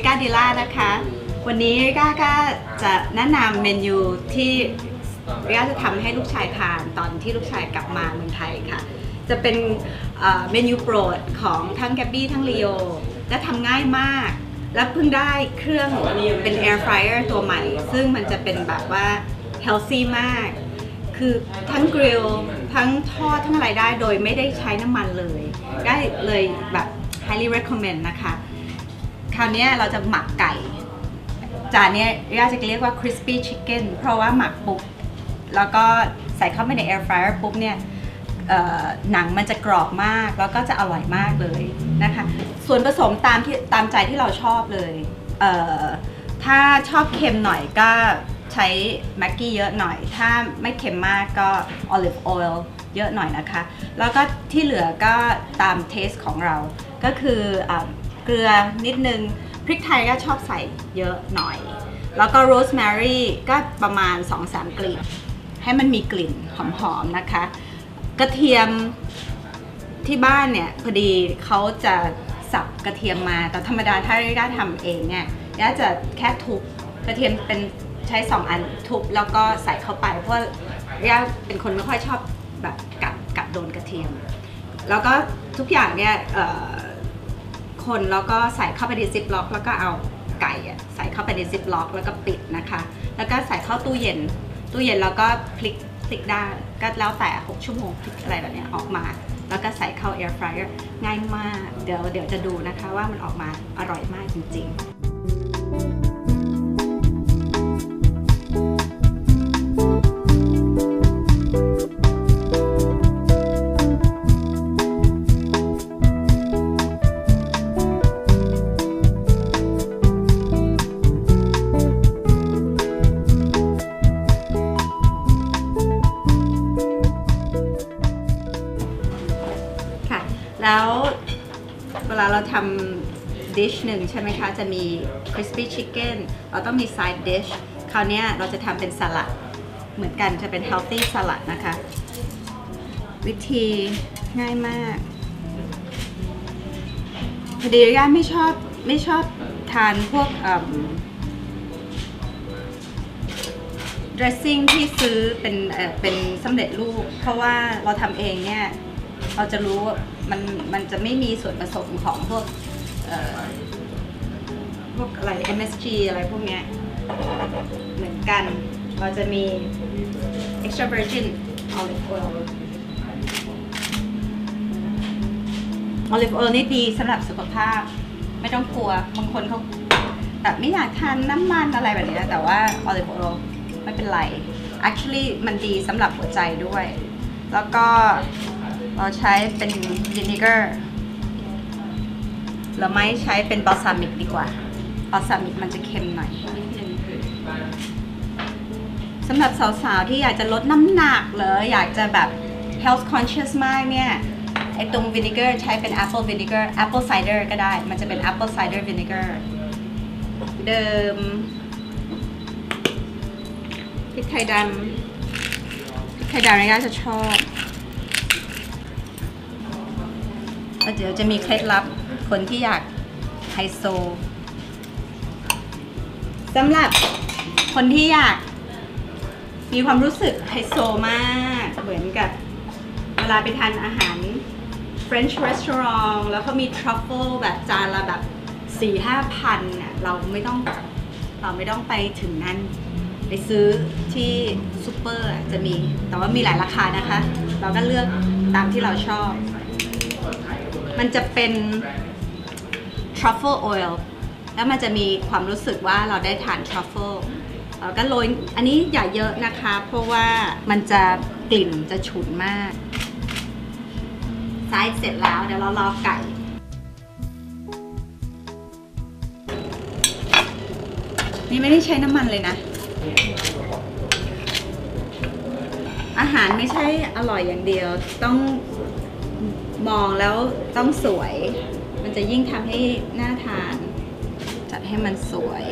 ดีค่ะริกาดิล่านะคะ วันนี้ริกาก็จะแนะนำเมนูที่ริกาจะทำให้ลูกชายทานตอนที่ลูกชายกลับมาเมืองไทยค่ะ จะเป็นเอ่อเมนูโปรดของทั้งแกบบี้ทั้งลีโอและทำง่ายมาก แล้วเพิ่งได้เครื่องเป็น Air Fryer ตัวใหม่ ซึ่งมันจะเป็นแบบว่า healthy มาก คือทั้งกริลทั้งทอดทั้งอะไรได้โดยไม่ได้ใช้น้ำมันเลย ได้เลยแบบ highly recommend นะคะ คราวนี้เราจะหมักไก่ จานนี้ย่าจะเรียกว่า crispy chicken เพราะว่าหมักปุ๊บ แล้วก็ใส่เข้าไปใน air fryer ปุ๊บเนี่ยหนังมันจะกรอบมากแล้วก็จะอร่อยมากเลยนะคะ ส่วนผสมตามที่ตามใจที่เราชอบเลยเถ้าชอบเค็มหน่อยก็ใช้แม็กกี้เยอะหน่อย ถ้าไม่เค็มมากก็ olive oil เยอะหน่อยนะคะ แล้วก็ที่เหลือก็ตามเทสของเรา ก็คืออ เกลือนิดนึง พริกไทยก็ชอบใส่เยอะหน่อย แล้วก็โรสแมรี่ก็ประมาณ 2-3 กลีบให้มันมีกลิ่นหอมๆนะคะ กระเทียมที่บ้านเนี่ยพอดีเขาจะสับกระเทียมมา แต่ธรรมดาถ้าริด้าทำเองเนี่ยย่าจะแค่ทุบกระเทียมเป็นใช้สองอันทุบแล้วก็ใส่เข้าไป เพราะว่าย่าเป็นคนไม่ค่อยชอบแบบกัดกัดโดนกระเทียม แล้วก็ทุกอย่างเนี่ย คนแล้วก็ใส่เข้าไปในซิปล็อก แล้วก็เอาไก่อะใส่เข้าไปในซิปล็อก แล้วก็ปิดนะคะ แล้วก็ใส่เข้าตู้เย็น ตู้เย็นแล้วก็พลิกพลิกด้านก็แล้วแต่ 6 ชั่วโมงพลิกอะไรแบบนี้ออกมา แล้วก็ใส่เข้า air fryer ง่ายมาก เดี๋ยวเดี๋ยวจะดูนะคะว่ามันออกมาอร่อยมากจริง ๆ เวลาเราทำดิชหนึ่งใช่ไหมคะ จะมี crispy chicken เราต้องมี side dish คราวนี้เราจะทำเป็นสลัด เหมือนกันจะเป็น healthy สลัดนะคะ วิธีง่ายมากพอดีย่าไม่ชอบไม่ชอบทานพวกเอิ่ม dressing ที่ซื้อเป็นเป็นสำเร็จรูป เพราะว่าเราทำเองเนี่ย เราจะรู้ว่ามันมันจะไม่มีส่วนผสมของพวกพวกอะไร MSG อะไรพวกเนี้ยเหมือนกัน เราจะมี extra virgin olive oil olive oil นี่ดีสำหรับสุขภาพ ไม่ต้องกลัวบางคนเขาแบบไม่อยากทานน้ำมันอะไรแบบนี้แต่ว่า olive oil ไม่เป็นไร actually มันดีสำหรับหัวใจด้วย แล้วก็ เราใช้เป็น vinegar เราไม่ใช้เป็นบอลซามิกดีกว่าบอลซามิกมันจะเค็มหน่อยนิดนึงสำหรับสาวๆ ที่อยากจะลดน้ำหนักหรืออยากจะแบบ health conscious มากเนี่ยไอตรง vinegar ใช้เป็น apple vinegar apple cider ก็ได้ มันจะเป็น apple cider vinegar เดิมพริกไทยดำพริกไทยดำนี่ก็จะชอบ แล้วเดี๋ยวจะมีเคล็ดลับคนที่อยากไฮโซสำหรับคนที่อยาก มีความรู้สึกไฮโซมากเหมือนกับเวลาไปทานอาหาร French restaurant แล้วเขามี truffle แบบจานละแบบสี่ห้าพันเนี่ยเราไม่ต้องเราไม่ต้องไปถึงนั้น ไปซื้อที่ซูเปอร์จะมี แต่ว่ามีหลายราคานะคะ เราก็เลือกตามที่เราชอบ มันจะเป็น truffle oil แล้วมันจะมีความรู้สึกว่าเราได้ทาน truffle แล้วก็โรยอันนี้อย่าเยอะนะคะ เพราะว่ามันจะกลิ่นจะฉุนมากไซส์เสร็จแล้วเดี๋ยวเรารอไก่นี่ไม่ได้ใช้น้ำมันเลยนะ อาหารไม่ใช่อร่อยอย่างเดียวต้อง มองแล้วต้องสวย มันจะยิ่งทำให้น่าทาน จัดให้มันสวย